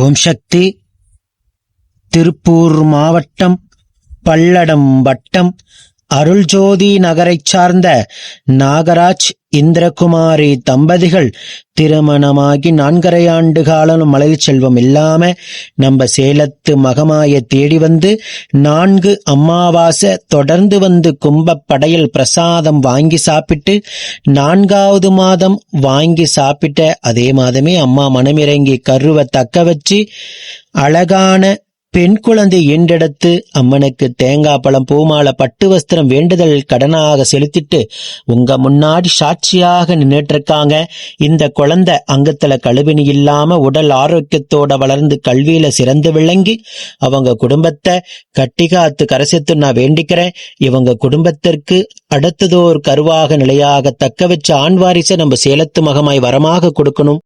ஓம் சக்தி. திருப்பூர் மாவட்டம் பல்லடம் வட்டம் அருள்ஜோதி நகரைச் சார்ந்த நாகராஜ் இந்திரகுமாரி தம்பதிகள் திருமணமாகி நான்கரை ஆண்டு காலம் மலை செல்வம் இல்லாம நம்ம சேலத்து மகமாய தேடி வந்து நான்கு அமாவாசை தொடர்ந்து வந்து கும்ப படையல் பிரசாதம் வாங்கி சாப்பிட்டு நான்காவது மாதம் வாங்கி சாப்பிட்ட அதே மாதமே அம்மா மனமிறங்கி கருவை தக்க வச்சு அழகான பெண் குழந்தை ஈண்டெடுத்து அம்மனுக்கு தேங்காய் பழம் பூமாலை பட்டு வஸ்திரம் வேண்டுதல் கடனாக செலுத்திட்டு உங்க முன்னாடி சாட்சியாக நின்றுட்டு இருக்காங்க இந்த குழந்தை அங்கத்துல கழுவினி இல்லாம உடல் ஆரோக்கியத்தோட வளர்ந்து கல்வியில சிறந்து விளங்கி அவங்க குடும்பத்தை கட்டிகாத்து கரசித்து நான் வேண்டிக்கிறேன். இவங்க குடும்பத்திற்கு அடுத்ததோர் கருவாக நிலையாக தக்க வச்ச ஆண் வாரிசை நம்ம சேலத்து மகமாய் வரமாக கொடுக்கணும்.